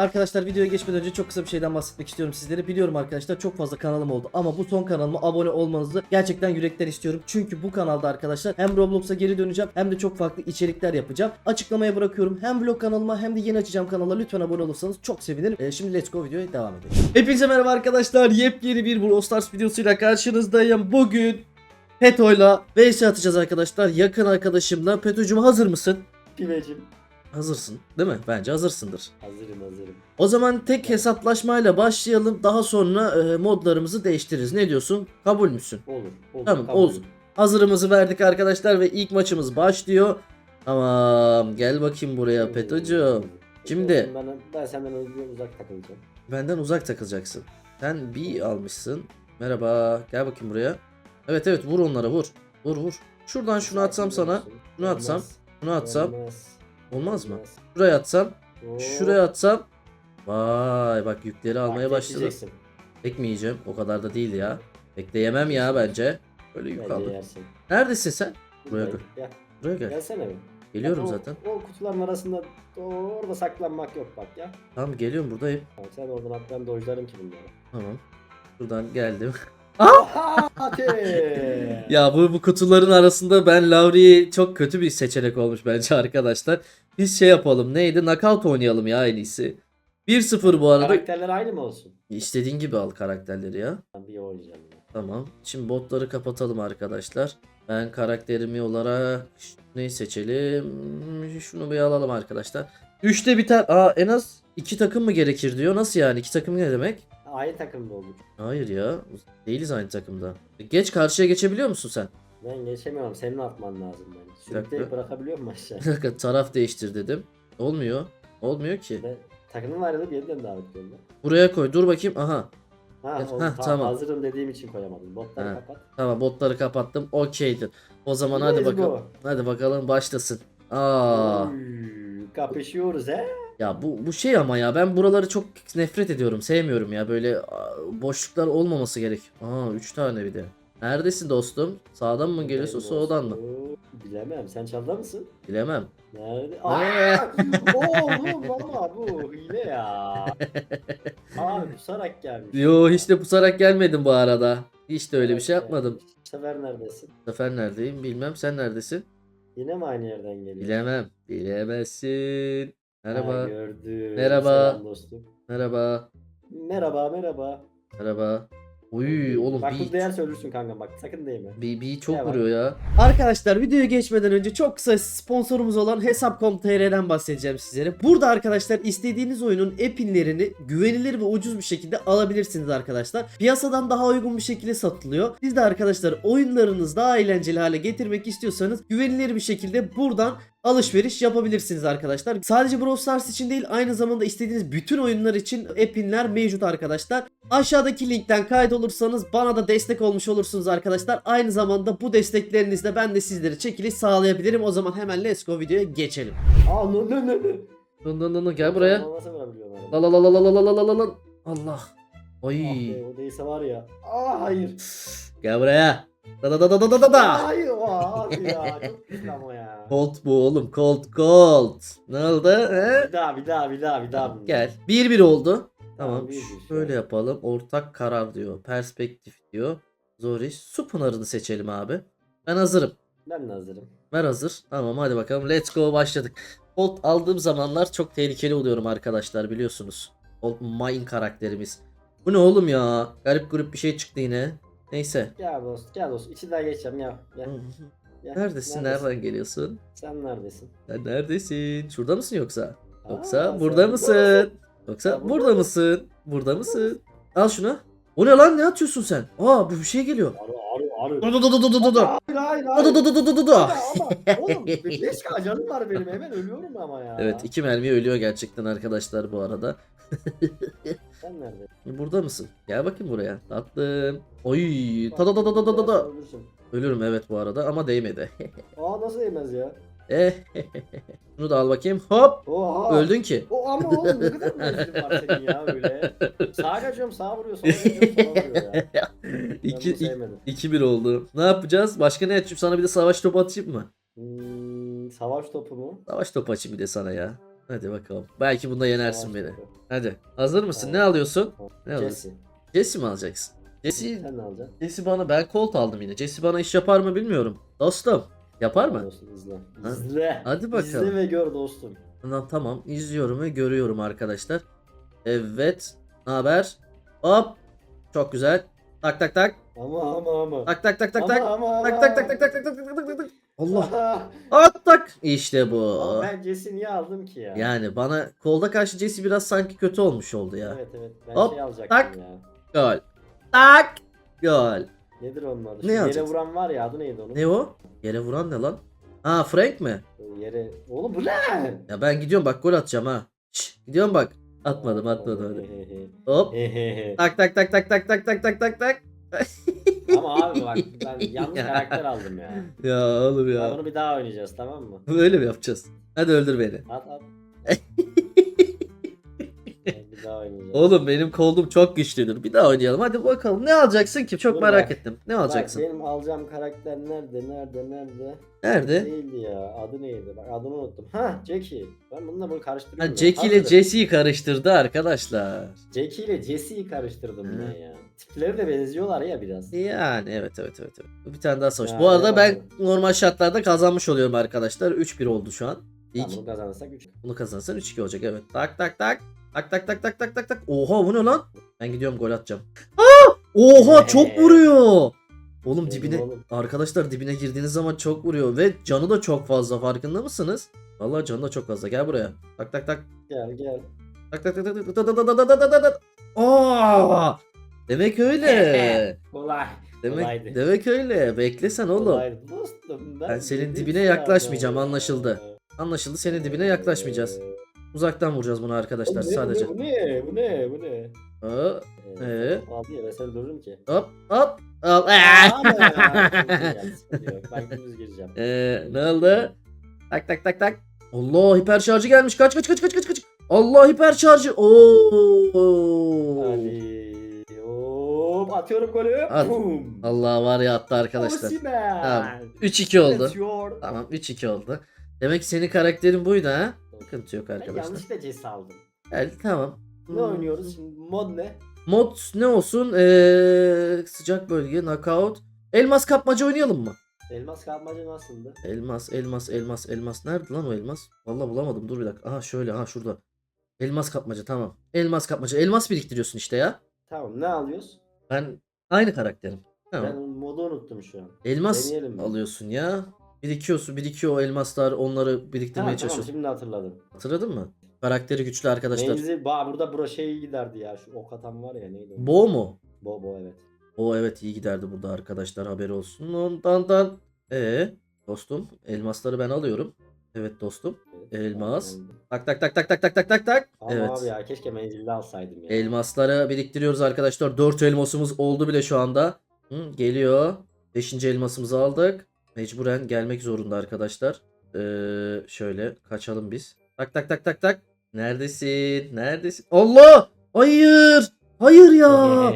Arkadaşlar videoya geçmeden önce çok kısa bir şeyden bahsetmek istiyorum sizlere. Biliyorum arkadaşlar çok fazla kanalım oldu ama bu son kanalıma abone olmanızı gerçekten yürekten istiyorum. Çünkü bu kanalda arkadaşlar hem Roblox'a geri döneceğim hem de çok farklı içerikler yapacağım. Açıklamaya bırakıyorum. Hem vlog kanalıma hem de yeni açacağım kanala lütfen abone olursanız çok sevinirim. Ee, şimdi let's go videoya devam edelim. Hepinize merhaba arkadaşlar. Yepyeni bir Brawl Stars videosuyla karşınızdayım. Bugün Peto'yla vs atacağız arkadaşlar. Yakın arkadaşımla. Peto'cum hazır mısın? Pivecim. Hazırsın değil mi? Bence hazırsındır. Hazırım hazırım. O zaman tek hesaplaşmayla başlayalım. Daha sonra e, modlarımızı değiştiririz. Ne diyorsun? Kabul müsün? Olur. olur Tamam, kabul. olsun. Hazırımızı verdik arkadaşlar ve ilk maçımız başlıyor. Tamam gel bakayım buraya Petocuğum. Şimdi- Ben, ben senden uzak takılacağım. Benden uzak takılacaksın. Sen bir almışsın. Merhaba gel bakayım buraya. Evet evet vur onlara vur. Vur vur. Şuradan şunu atsam sana. Şunu atsam. Olmaz, Şunu atsam. Olmaz, mı? olmaz. Şuraya atsam. Oo. Şuraya atsam. Vay bak yükleri almaya başladı. mi yiyeceğim? O kadar da değil ya. Bekleyemem ya bence. Böyle yük aldım. Neredesin sen? Buraya Buradayım. Gel. Buraya gel. Gelsene bir. Geliyorum Bak, o- zaten. O kutuların arasında orada saklanmak yok bak ya. Tamam geliyorum buradayım. Tamam, sen oradan at ben dojlarım ki bunları. Tamam. Şuradan geldim. Hadi. ya bu, bu kutuların arasında ben Lauri'yi çok kötü bir seçenek olmuş bence arkadaşlar. Biz şey yapalım neydi? Knockout oynayalım ya en iyisi. 1-0 bu arada. Karakterler aynı mı olsun? İstediğin gibi al karakterleri ya. Ben bir oynayacağım ya. Tamam. Şimdi botları kapatalım arkadaşlar. Ben karakterimi olarak neyi seçelim? Şunu bir alalım arkadaşlar. 3'te biter. Aa en az 2 takım mı gerekir diyor. Nasıl yani? 2 takım ne demek? Aynı takımda olur. Hayır ya. Değiliz aynı takımda. Geç karşıya geçebiliyor musun sen? Ben geçemiyorum. Senin atman lazım beni. Sürükleyip bırakabiliyor musun aşağı? Bir dakika taraf değiştir dedim. Olmuyor. Olmuyor ki. Ben takımın ayrılıp yeniden davet gönder. Buraya koy. Dur bakayım. Aha. Ha, Evet, o, heh, ta- tamam. Hazırım dediğim için koyamadım. Botları Ha. kapat. Tamam botları kapattım. Okeydir. O zaman hadi Let's bakalım. go. Hadi bakalım başlasın. Aa. Uy, kapışıyoruz he. Ya bu bu şey ama ya ben buraları çok nefret ediyorum. Sevmiyorum ya. Böyle aa, boşluklar olmaması gerek. Aa 3 tane bir de. Neredesin dostum? Sağdan mı geliyorsun soldan mı? Bilemem. Sen çalda mısın? Bilemem. Nerede? Ne? Aa! Oğlum ama bu hile ya. Abi pusarak gelmiş. Yo hiç de pusarak gelmedim bu arada. Hiç de öyle bir şey yapmadım. Bu sefer neredesin? Bu sefer neredeyim bilmem. Sen neredesin? Yine mi aynı yerden geliyorsun? Bilemem. Bilemezsin. Ha, Merhaba. gördüm. Merhaba. Selam dostum. Merhaba. Merhaba merhaba. Merhaba. Uy oğlum Bak bir, değer ölürsün kanka bak sakın değme. bir, bir çok vuruyor ya. Arkadaşlar videoya geçmeden önce çok kısa sponsorumuz olan Hesap.com.tr'den bahsedeceğim sizlere. Burada arkadaşlar istediğiniz oyunun epinlerini güvenilir ve ucuz bir şekilde alabilirsiniz arkadaşlar. Piyasadan daha uygun bir şekilde satılıyor. Siz de arkadaşlar oyunlarınızı daha eğlenceli hale getirmek istiyorsanız güvenilir bir şekilde buradan alışveriş yapabilirsiniz arkadaşlar. Sadece Brawl Stars için değil aynı zamanda istediğiniz bütün oyunlar için epinler mevcut arkadaşlar. Aşağıdaki linkten kaydolursanız bana da destek olmuş olursunuz arkadaşlar. Aynı zamanda bu desteklerinizle ben de sizlere çekiliş sağlayabilirim. O zaman hemen let's go videoya geçelim. Aa no no no no. Dın dın dın dın, gel buraya. La la la la la la la la la la. Allah. Oy. Ah be, o değilse var ya. Aa hayır. Gel buraya. Da da da da da da da da. Hayır hadi ya. Çok güzel ama ya. Colt bu oğlum. Colt Colt. Ne oldu? He? Bir daha bir daha bir daha bir daha. bunu. Gel. 1-1 oldu. Tamam. bir Şöyle an. yapalım. Ortak karar diyor. Perspektif diyor. Zoriş. Su pınarını seçelim abi. Ben hazırım. Ben de hazırım. Ver hazır. Tamam hadi bakalım. Let's go başladık. Colt aldığım zamanlar çok tehlikeli oluyorum arkadaşlar biliyorsunuz. Colt mine karakterimiz. Bu ne oğlum ya? Garip grup bir şey çıktı yine. Neyse. Gel dost gel dost. İçinden geçeceğim ya. Gel, gel. Neredesin? Nereden geliyorsun? Sen neredesin? Sen neredesin? Şurada mısın yoksa? Yoksa Aa, burada sen mısın? Yoksa Sen burada burada mısın? Burada mısın? Al şunu. O ne lan? Ne atıyorsun sen? Aa bu bir şey geliyor. Arı arı arı. Dur dur dur dur dur dur. Hayır hayır hayır. Dur dur dur dur dur dur. Ama oğlum 5 k canım var benim hemen ölüyorum ama ya. Evet iki mermi ölüyor gerçekten arkadaşlar bu arada. Sen neredesin? Burada mısın? Gel bakayım buraya. Tatlım. Oy. Ta da da da da da da. Ölürüm evet bu arada ama değmedi. Aa nasıl yemez ya? Eh. Şunu da al bakayım. Hop. Oha. Öldün ki. O ama oğlum ne kadar menzilin var senin ya öyle. Sağa kaçıyorum sağa vuruyor sola kaçıyorum sola vuruyor ya. Ben İki, bunu sevmedim. 2-1 oldu. Ne yapacağız? Başka ne açayım? Sana bir de savaş topu atayım mı? Hmm, savaş topu mu? Savaş topu açayım bir de sana ya. Hadi bakalım. Belki bunda yenersin beni. Hadi. Hazır mısın? Tamam. Ne alıyorsun? Ne alıyorsun? Jesse. Mi alacaksın? Jesse, Sen ne alacaksın? Jesse bana ben Colt aldım yine. Jesse bana iş yapar mı bilmiyorum. Dostum. Yapar mı? Dostum, izle. Ha? İzle. Hadi bakalım. İzle ve gör dostum. Tamam tamam. İzliyorum ve görüyorum arkadaşlar. Evet. Ne haber? Hop. Çok güzel. Tak tak tak. Ama ama ama. Tak tak tak tak Ama tak. ama ama. Tak tak tak tak tak tak tak tak tak tak tak. Allah. Allah. At tak. İşte bu. Ben Jesse niye aldım ki ya? Yani bana kolda karşı Jesse biraz sanki kötü olmuş oldu ya. Evet evet. Ben Hop, şey alacaktım tak. ya. Gol. Tak. Gol. Nedir onun adı? Ne Şu yere alacaksın? vuran var ya adı neydi onun? Ne o? Yere vuran ne lan? Ha Frank mi? Yere... Oğlum bu ne? Ya ben gidiyorum bak gol atacağım ha. Şş, gidiyorum bak. Atmadım atmadım hadi. Hop. Tak tak tak tak tak tak tak tak tak tak. Ama abi bak ben yanlış Ya. karakter aldım ya. Ya oğlum Ya bunu bir daha oynayacağız tamam mı? Böyle mi yapacağız? Hadi öldür beni. At at. bir daha oynayacağız. Oğlum benim koldum çok güçlüdür. Bir daha oynayalım. Hadi bakalım. Ne alacaksın ki? Çok Dur merak bak. ettim. Ne Bak, alacaksın? benim alacağım karakter nerede nerede nerede? Nerede? Değildi ya. Adı neydi? Bak adını unuttum. Ha Jackie. Ben bununla bunu karıştırıyorum. Ha, ya. Jackie ile Hazırım. Jesse'yi karıştırdı arkadaşlar. Jackie ile Jesse'yi karıştırdım ben ya. Tipleri de benziyorlar ya biraz. Yani evet evet evet. evet. Bir tane daha savaş. Ya, Bu arada ben yapamadım. normal şartlarda kazanmış oluyorum arkadaşlar. 3-1 oldu şu an. İlk Tamam, bunu kazanırsak 3. bunu kazanırsan 3-2 olacak evet. Tak tak tak. Tak tak tak tak tak tak tak. Oha bu ne lan? Ben gidiyorum gol atacağım. Aa! Oha çok vuruyor. Oğlum Benim dibine oğlum. arkadaşlar dibine girdiğiniz zaman çok vuruyor ve canı da çok fazla farkında mısınız? Vallahi canı da çok fazla. Gel buraya. Tak tak tak. Gel gel. Tak tak tak tak tak tak tak tak tak tak tak tak tak. Aa! Demek öyle. Kolay. Demek Kolaydı. demek öyle. Beklesen oğlum. Kolaydı. Dostum ben, Ben senin dibine yaklaşmayacağım, anlaşıldı. Anlaşıldı. Senin dibine yaklaşmayacağız. Ee, Uzaktan vuracağız bunu arkadaşlar ne, sadece. Bu ne? Bu ne? Bu ne? Aa, Ee? Aldı ya ben seni dururum ki. Hop hop. Al. Ya. Ben gündüz gireceğim. Ee, ne oldu? Tak tak tak tak. Allah hiper şarjı gelmiş. Kaç kaç kaç kaç kaç kaç. Allah hiper şarjı. Oo. Hadi. Hop atıyorum golü. At. Boom. Allah var ya attı arkadaşlar. Osimhen. Tamam. 3-2 oldu. Your- Tamam 3-2 oldu. Demek ki senin karakterin buydu ha? Sıkıntı yok Ben arkadaşlar. yanlışlıkla Jesse aldım. Evet, tamam. Ne oynuyoruz şimdi? Mod ne? Mod ne olsun? Ee, sıcak bölge, knockout. Elmas kapmaca oynayalım mı? Elmas kalmaca nasıldı? Elmas, elmas, elmas, elmas. Nerede lan o elmas? Vallahi bulamadım. Dur bir dakika. Aha şöyle, ha şurada. Elmas kapmaca tamam. Elmas kapmaca. Elmas biriktiriyorsun işte ya. Tamam ne alıyoruz? Ben aynı karakterim. Tamam. Ben modu unuttum şu an. Elmas deneyelim mi? alıyorsun ya. Birikiyorsun, birikiyor o elmaslar. Onları biriktirmeye Ha, tamam çalışıyorsun. şimdi hatırladım. Hatırladın mı? Karakteri güçlü arkadaşlar. Menzil, ba burada bura şey giderdi ya. Şu ok atan var ya neydi o? Bo mu? Bo bo evet. O evet iyi giderdi burada arkadaşlar haberi olsun. Ondan dan. Ee, dostum elmasları ben alıyorum. Evet dostum. Elmas. Tak tak tak tak tak tak tak tak tak. Evet. abi ya keşke menzilli alsaydım ya. Elmasları biriktiriyoruz arkadaşlar. 4 elmasımız oldu bile şu anda. Hı, geliyor. 5. elmasımızı aldık. Mecburen gelmek zorunda arkadaşlar. Ee, şöyle kaçalım biz. Tak tak tak tak tak. Neredesin? Neredesin? Allah! Hayır! Hayır ya!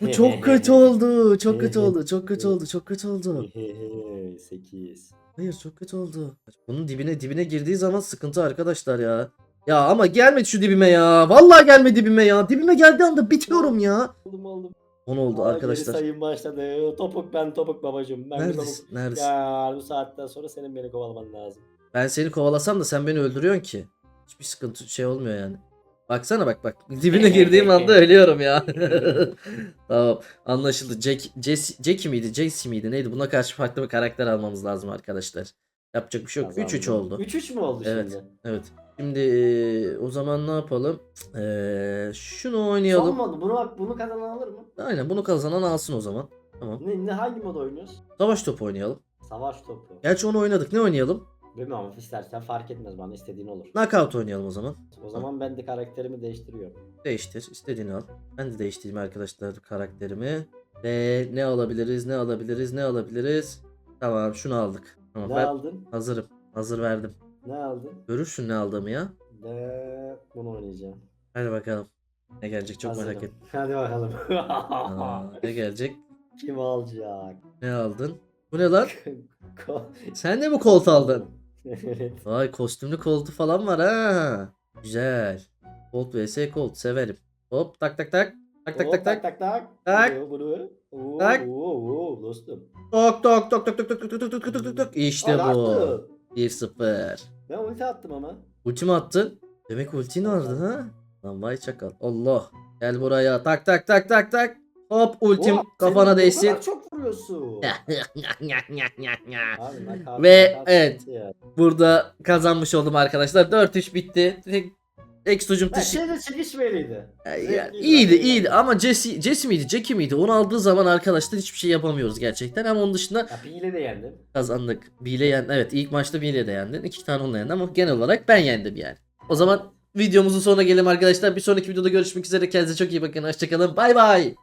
Bu çok kötü oldu. Çok kötü oldu. Çok kötü oldu. Çok kötü oldu. 8. Hayır çok kötü oldu. Bunun dibine dibine girdiği zaman sıkıntı arkadaşlar ya. Ya ama gelmedi şu dibime ya. Vallahi gelme dibime ya. Dibime geldiği anda bitiyorum ya. Oldum oldum. 10 oldu Aa, arkadaşlar. Sayım başladı. Topuk ben topuk babacım. Ben Neredesin? topuk. Neredesin? Ya bu saatten sonra senin beni kovalaman lazım. Ben seni kovalasam da sen beni öldürüyorsun ki. Hiçbir sıkıntı şey olmuyor yani. Baksana bak bak. Dibine girdiğim anda ölüyorum ya. tamam anlaşıldı. Jack, Jesse, Jackie miydi? Jesse miydi? Neydi? Buna karşı farklı bir karakter almamız lazım arkadaşlar. Yapacak bir şey yok. 3-3 oldu. 3-3 mü oldu Evet. şimdi? Evet. Şimdi e, o zaman ne yapalım? Ee, şunu Son oynayalım. mod. Bunu, bunu kazanan alır mı? Aynen bunu kazanan alsın o zaman. Tamam. Ne, ne hangi mod oynuyoruz? Savaş topu oynayalım. Savaş topu. Gerçi onu oynadık. Ne oynayalım? Bilmiyorum istersen fark etmez bana istediğin olur. Knockout oynayalım o zaman. O zaman ben de karakterimi değiştiriyorum. Değiştir. istediğini al. Ben de değiştireyim arkadaşlar karakterimi. Ve ne alabiliriz? Ne alabiliriz? Ne alabiliriz? Tamam şunu aldık. Tamam Ne ben aldın? hazırım. Hazır verdim. Ne aldın? Görürsün ne aldığımı ya. Ve bunu oynayacağım. Hadi bakalım. Ne gelecek çok merak Hazırım. ettim. Hadi bakalım. Aa, ne gelecek? Kim alacak? Ne aldın? Bu ne lan? Ko- Sen de mi kolt aldın? Evet. Vay kostümlü koltu falan var ha. Güzel. Colt vs Colt severim. Hop tak tak tak. Tak tak tak tak. tak tak. Tak. Tak. Oo, oo, dostum. Tok tok tok tok tok tok tok tok tok tok tok tok. İşte bu. attı. 1-0. Ben ulti attım ama. Ulti mi attın? Demek ultin vardı ha? Lan vay çakal. Allah. Gel buraya. Tak tak tak tak tak. Hop ultim kafana değsin. çok vuruyorsun. Abi, bak abi, Ve bak, evet. ya. Burada kazanmış oldum arkadaşlar. 4-3 bitti. Exto'cum Ben teşekkür şeyde çekişmeliydi. Ya, Zevkliydi, iyiydi abi. iyiydi ama Jesse, Jesse miydi Jackie miydi onu aldığı zaman arkadaşlar hiçbir şey yapamıyoruz gerçekten ama onun dışında Ya Bile de yendim. kazandık. Bile yen evet ilk maçta Bile de yendin iki tane onunla yendin ama genel olarak ben yendim yani. O zaman videomuzun sonuna gelelim arkadaşlar bir sonraki videoda görüşmek üzere kendinize çok iyi bakın hoşçakalın bay bay.